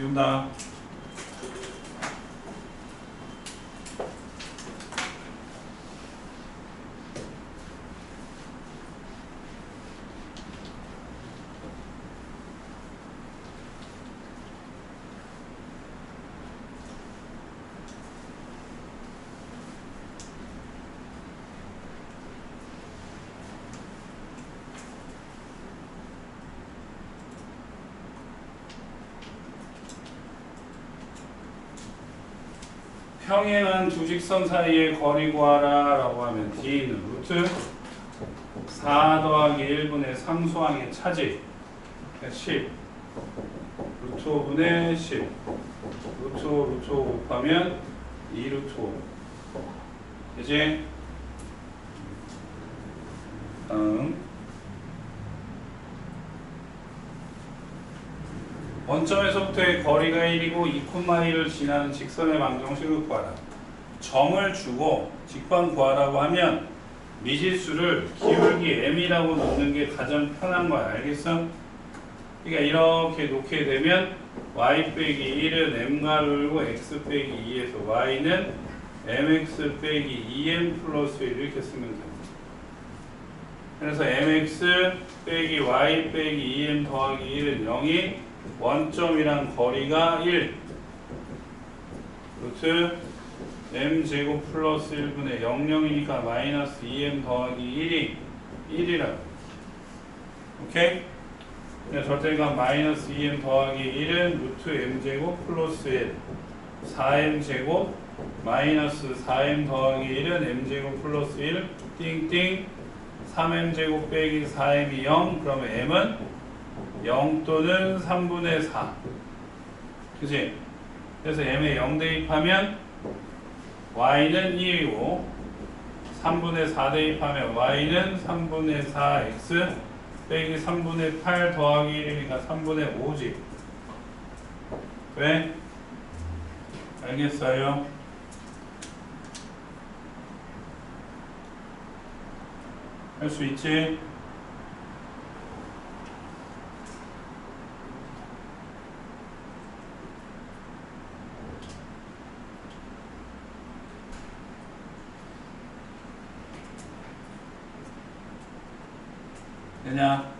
不用的。 평행한 두 직선 사이의 거리 구하라 라고 하면 D는 루트 4 더하기 1분의 상수항의 차지 10 루트 5분의 10 루트 5 루트 5 곱하면 2 루트 5 이제 다음 원점에서부터의 거리가 1이고 2,1을 지나는 직선의 방정식을 구하라. 점을 주고 직방 구하라고 하면 미지수를 기울기 m이라고 놓는 게 가장 편한 거야. 알겠어? 그러니까 이렇게 놓게 되면 y 빼기 1은 m 가르고 x 빼기 2에서 y는 mx 빼기 2m 플러스 1 이렇게 쓰면 됩니다. 그래서 mx 빼기 y 빼기 2m 더하기 1은 0이 원점이랑 거리가 1 루트 m 제곱 플러스 1분의 00이니까 마이너스 2m 더하기 1이. 1이라 오케이? 절대값 마이너스 2m 더하기 1은 루트 m 제곱 플러스 1 4m 제곱 마이너스 4m 더하기 1은 m 제곱 플러스 1 띵띵. 3m 제곱 빼기 4m이 0 그러면 m은 0 또는 3분의 4 그지? 그래서 m에 0 대입하면 y는 1이고 3분의 4 대입하면 y는 3분의 4x 빼기 3분의 8 더하기 1이니까 3분의 5지 왜? 알겠어요? 할 수 있지? 되냐?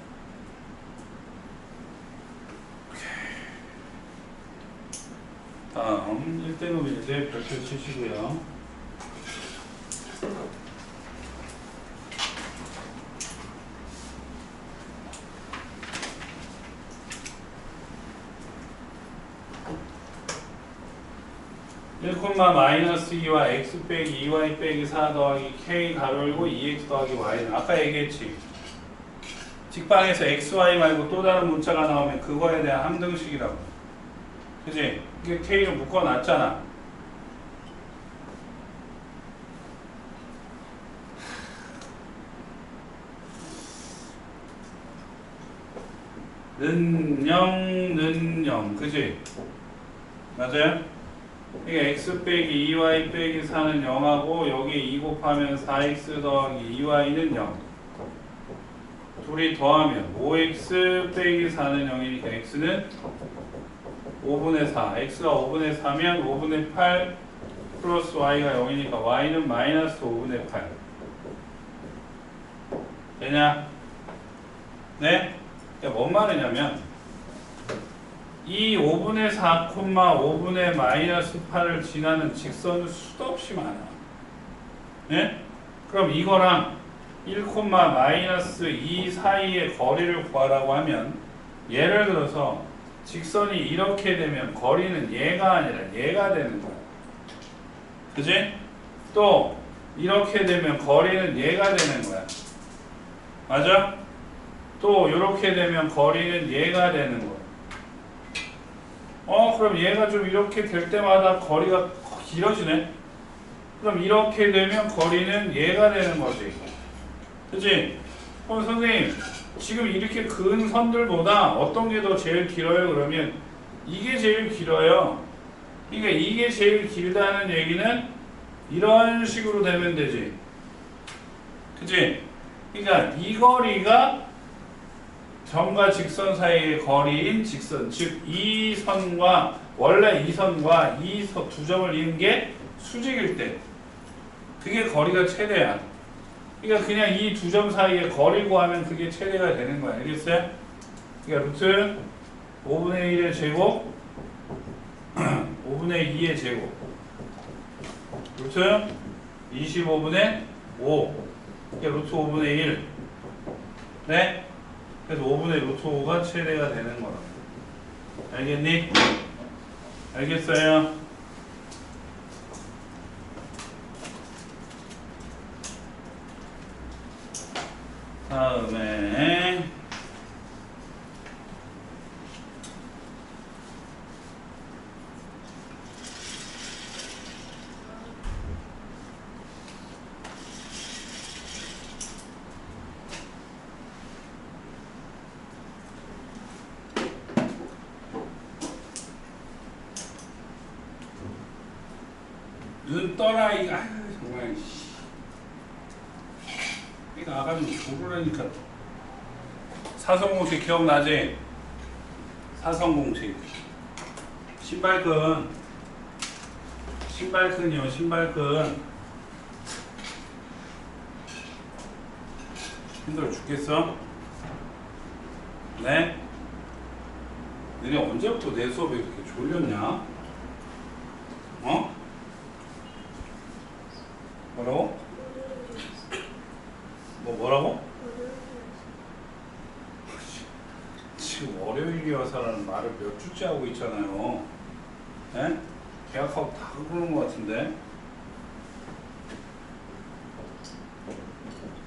다음 1대5 1대 별표 치시고요. 일 콤마 마이너스 2와 x 빼기 2y 빼기 4 더하기 k 가로 열고 2x 더하기 y는 아까 얘기했지 직방에서 xy 말고 또 다른 문자가 나오면 그거에 대한 함등식이라고 그지? 이게 k를 묶어놨잖아 는영 는영 그지? 맞아요? 이게 x 빼기 2y 빼기 4는 0하고 여기 2 곱하면 4x 더하기 2y는 0 둘이 더하면 5x 빼기 4는 0이니까 x는 5분의 4 x가 5분의 4면 5분의 8 플러스 y가 0이니까 y는 마이너스 5분의 8 되냐? 네? 그러니까 뭔 말이냐면 이 5분의 4, 5분의 마이너스 8을 지나는 직선은 수도 없이 많아. 네? 그럼 이거랑 1, 마이너스 2 사이의 거리를 구하라고 하면 예를 들어서 직선이 이렇게 되면 거리는 얘가 아니라 얘가 되는 거야. 그지? 또 이렇게 되면 거리는 얘가 되는 거야. 맞아? 또 이렇게 되면 거리는 얘가 되는 거야. 어 그럼 얘가 좀 이렇게 될 때마다 거리가 길어지네 그럼 이렇게 되면 거리는 얘가 되는 거지 그치? 그럼 선생님 지금 이렇게 근 선들보다 어떤 게 더 제일 길어요 그러면? 이게 제일 길어요. 그러니까 이게 제일 길다는 얘기는 이런 식으로 되면 되지. 그치? 그러니까 이 거리가 점과 직선 사이의 거리인 직선 즉 이 선과 원래 이 선과 이 두 점을 이은 게 수직일 때. 그게 거리가 최대야 그러니까 그냥 이 두 점 사이의 거리 구하면 그게 최대가 되는 거야 알겠어요? 그러니까 루트 5분의 1의 제곱 5분의 2의 제곱 루트 25분의 5 그러니까 루트 5분의 1 네? 그래서 5분의 루트 5가 최대가 되는 거라 알겠니? 알겠어요? 다음에 눈 떠라 이거. 아유 정말 아가는 조르라니까 사성공식 기억나지? 사성공식 신발끈 신발끈이요 신발끈 힘들어 죽겠어? 네? 너네 언제부터 내 수업에 이렇게 졸렸냐? 어? 뭐라고? 뭐 뭐라고? 지금 월요일이어서라는 말을 몇 주째 하고 있잖아요. 예? 계약하고 다 그러는 것 같은데.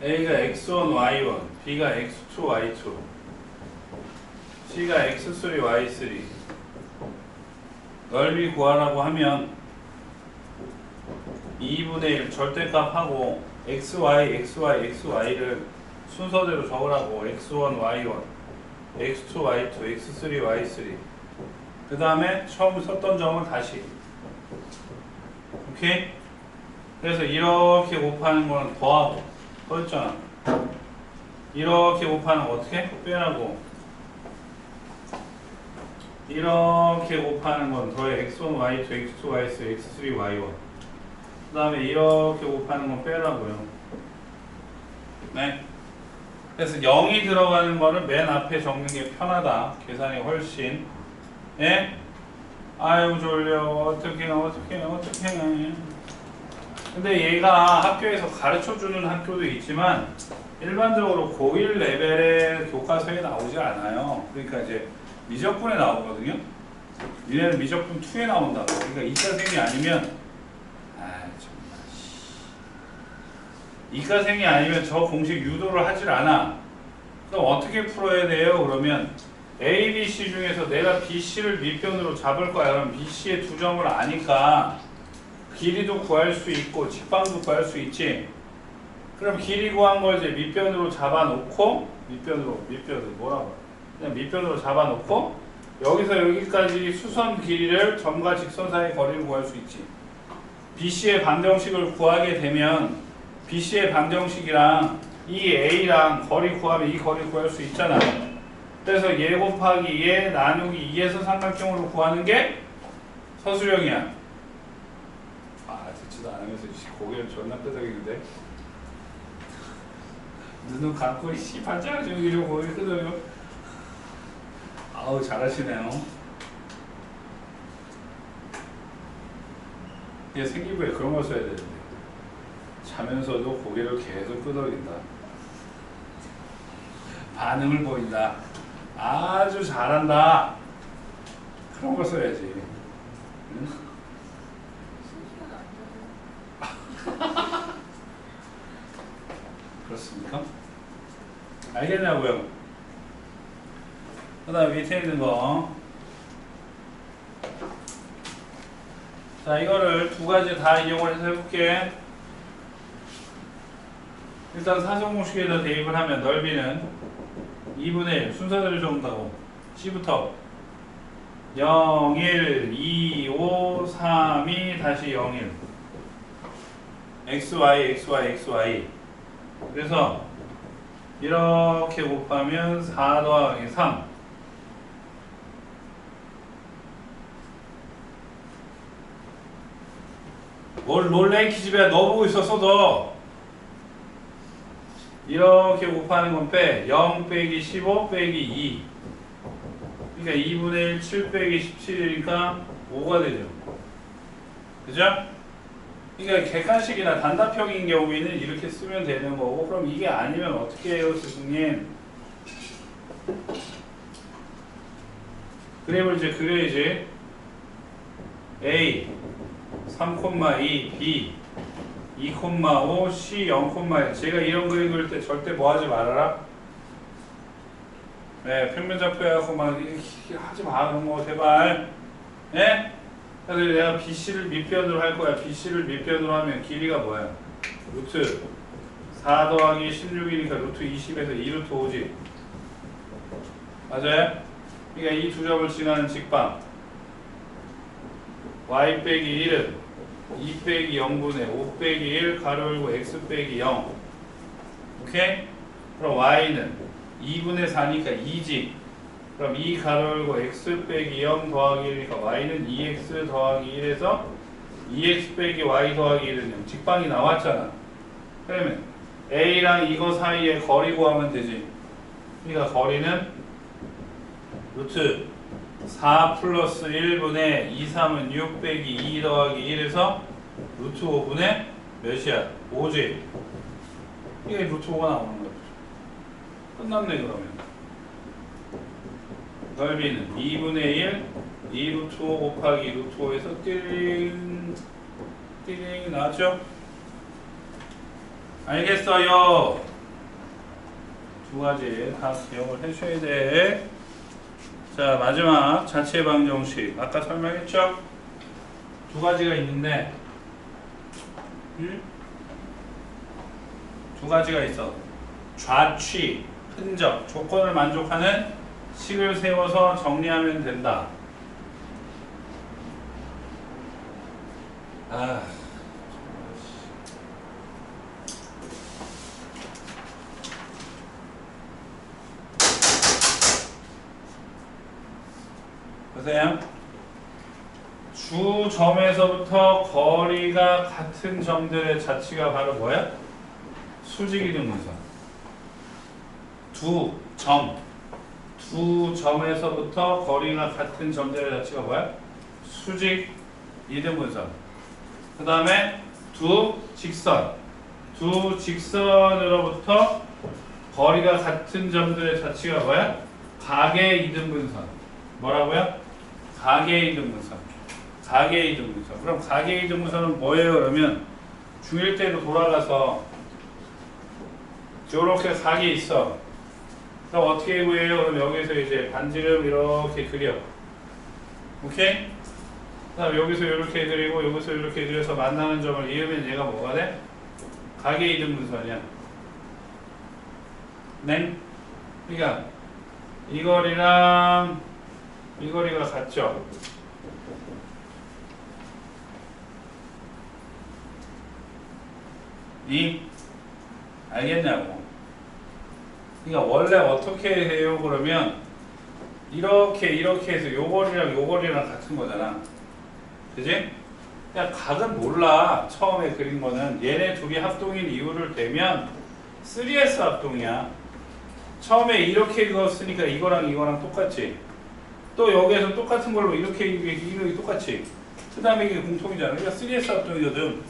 A가 x1, y1, B가 x2, y2, C가 x3, y3. 넓이 구하라고 하면 2분의 1 절대값하고 xy, xy, xy를 순서대로 적으라고 x1, y1, x2, y2, x3, y3 그 다음에 처음 썼던 점을 다시. 오케이? 그래서 이렇게 곱하는 거는 더하고 더했잖아. 이렇게 곱하는 거 어떻게? 빼라고. 이렇게 곱하는 건 더해. x1, y2, x2, y3, x3, y1 그 다음에 이렇게 곱하는 건 빼라고요. 네. 그래서 0이 들어가는 거는 맨 앞에 적는 게 편하다. 계산이 훨씬. 예? 아유 졸려. 어떻게 어떻게 어떻게. 근데 얘가 학교에서 가르쳐 주는 학교도 있지만 일반적으로 고1 레벨의 교과서에 나오지 않아요. 그러니까 이제 미적분에 나오거든요. 얘네는 미적분 2에 나온다고. 그러니까 2차 생이 아니면 아 정말 이과생이 아니면 저 공식 유도를 하질 않아. 그럼 어떻게 풀어야 돼요? 그러면 A, B, C 중에서 내가 B, C를 밑변으로 잡을 거야. 그럼 B, C의 두 점을 아니까 길이도 구할 수 있고 직방도 구할 수 있지. 그럼 길이 구한 걸 이제 밑변으로 잡아놓고 밑변으로 밑변으로 뭐라고? 그냥 밑변으로 잡아놓고 여기서 여기까지 수선 길이를 점과 직선 사이 거리를 구할 수 있지. BC의 방정식을 구하게 되면 BC의 방정식이랑 이 A랑 거리 구하면 이 거리 구할 수 있잖아. 그래서 얘 곱하기 얘 나누기 2에서 삼각형으로 구하는 게 서술형이야. 아 듣지도 않으면서 씨, 고개를 존나 끄덕이는데 눈을 감고 씨 반짝하죠 이러고 고개 끄덕여. 아우 잘하시네요. 얘 생기부에 그런 걸 써야 되는데 자면서도 고개를 계속 끄덕인다. 반응을 보인다. 아주 잘한다. 그런 걸 써야지. 응? 그렇습니까? 알겠냐고요? 그 다음 밑에 있는 거. 자, 이거를 두 가지 다 이용을 해서 해볼게. 일단 사성공식에다 대입을 하면 넓이는 2분의 1 순서대로 적는다고. C부터 0, 1, 2, 5, 3, 2, 다시 0, 1. x, y, x, y, x, y. 그래서 이렇게 곱하면 4 더하기 3 뭘 놀래 기집애야 너 보고 있었어 너 이렇게 곱하는 건 빼. 0 빼기 15 빼기 2 그러니까 2분의 1 7 빼기 17이니까 5가 되죠 그죠? 그러니까 객관식이나 단답형인 경우에는 이렇게 쓰면 되는 거고 그럼 이게 아니면 어떻게 해요 스승님? 그림을 이제 그려야지 A 3,2 B 2,5 C 0,1 제가 이런 그림 그릴 때 절대 뭐 하지 말아라? 네 평면 잡혀갖고 막 하지 마 그런 거 제발. 예? 그래서 내가 BC를 밑변으로 할 거야. BC를 밑변으로 하면 길이가 뭐야? 루트 4 더하기 16이니까 루트 20에서 2루트 5지. 맞아요? 그러니까 이 두 점을 지나는 직방. y 빼기 1은 2 빼기 0분의 5 빼기 1 가로 열고 x 빼기 0 오케이? 그럼 y는 2분의 4니까 2지. 그럼 2 가로 열고 x 빼기 0 더하기 1이니까 y는 2x 더하기 1에서 2x 빼기 y 더하기 1은 0 직방이 나왔잖아. 그러면 a랑 이거 사이에 거리 구하면 되지. 그러니까 거리는 루트 4 플러스 1분의 2, 3은 6 빼기 2 더하기 1에서 루트 5분의 몇이야? 5지. 이게 루트 5가 나오는 거죠. 끝났네 그러면. 넓이는 2분의 1, 2 루트 5 곱하기 루트 5에서 띠링 띠링 나왔죠? 알겠어요. 두 가지 다 기억을 해줘야 돼. 자 마지막 자체 방정식 아까 설명했죠? 두 가지가 있는데 음? 두 가지가 있어 좌취, 흔적, 조건을 만족하는 식을 세워서 정리하면 된다 아 보세요. 주 점에서부터 거리가 같은 점들의 자치가 바로 뭐야? 수직이등분선. 두 점. 두 점에서부터 거리가 같은 점들의 자치가 뭐야? 수직 이등 분선. 그 다음에 두 직선. 두 직선으로부터 거리가 같은 점들의 자치가 뭐야? 가계 이등 분선. 뭐라고요? 가계 이등분선. 가계 이등분선. 그럼 가계 이등분선은 뭐예요? 그러면 중1 때로 돌아가서 이렇게 각이 있어. 그럼 어떻게 구해요? 그럼 여기서 이제 반지름 이렇게 그려. 오케이? 그다음 여기서 이렇게 그리고 여기서 이렇게 그려서 만나는 점을 이으면 얘가 뭐가 돼? 가계 이등분선이야. 네? 그러니까 이 거리랑 이 거리가 같죠? 이 알겠냐고. 그러니까 원래 어떻게 해요? 그러면 이렇게 이렇게 해서 요 거리랑 요 거리랑 같은 거잖아. 그지? 그냥 각은 몰라. 처음에 그린 거는 얘네 둘이 합동인 이유를 대면 3S 합동이야. 처음에 이렇게 그었으니까 이거랑 이거랑 똑같지. 또 여기에서 똑같은 걸로 이렇게 이게 똑같이 그 다음에 이게 공통이잖아 그러니까 3S 합동이거든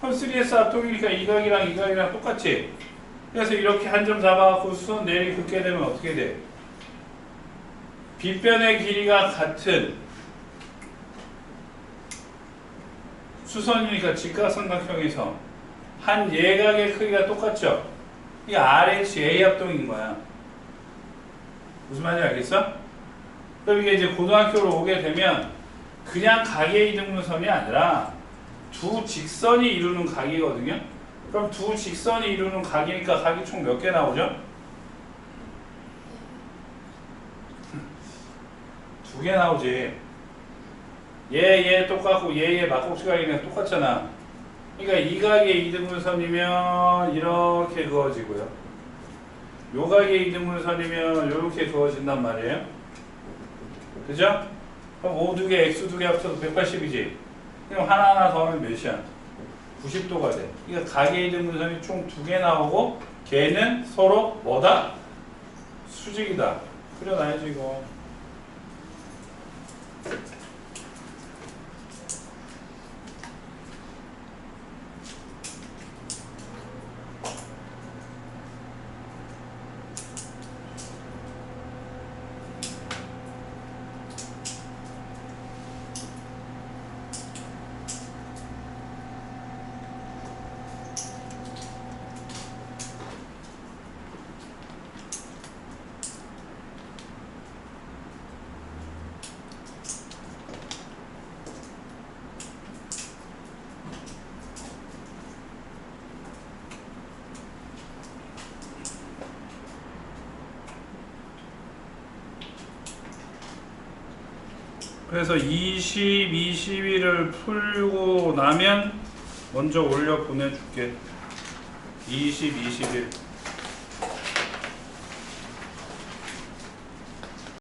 그럼 3S 합동이니까 이 각이랑 이 각이랑 똑같이 그래서 이렇게 한 점 잡아갖고 수선 내리 긋게 되면 어떻게 돼? 빗변의 길이가 같은 수선이니까 직각삼각형에서 한 예각의 크기가 똑같죠? 이게 RHA 합동인 거야 무슨 말인지 알겠어? 그럼 이게 이제 고등학교로 오게 되면 그냥 각의 이등분선이 아니라 두 직선이 이루는 각이거든요. 그럼 두 직선이 이루는 각이니까 각이 총몇 개 나오죠? 두 개 나오지. 얘, 얘 똑같고 얘, 얘 막곱수각이 그냥 똑같잖아. 그러니까 이 각의 이등분선이면 이렇게 그어지고요. 요각에 있는 문선이면 요렇게 그어진단 말이에요. 그죠? 그럼 O 두 개, X 두개 합쳐서 180이지. 그럼 하나하나 더하면 몇이야? 90도가 돼. 그러니까 각에 있는 문선이 총 두 개 나오고 걔는 서로 뭐다? 수직이다. 그려놔야지 이거. 그래서 20, 21을 풀고 나면 먼저 올려 보내줄게. 20, 21.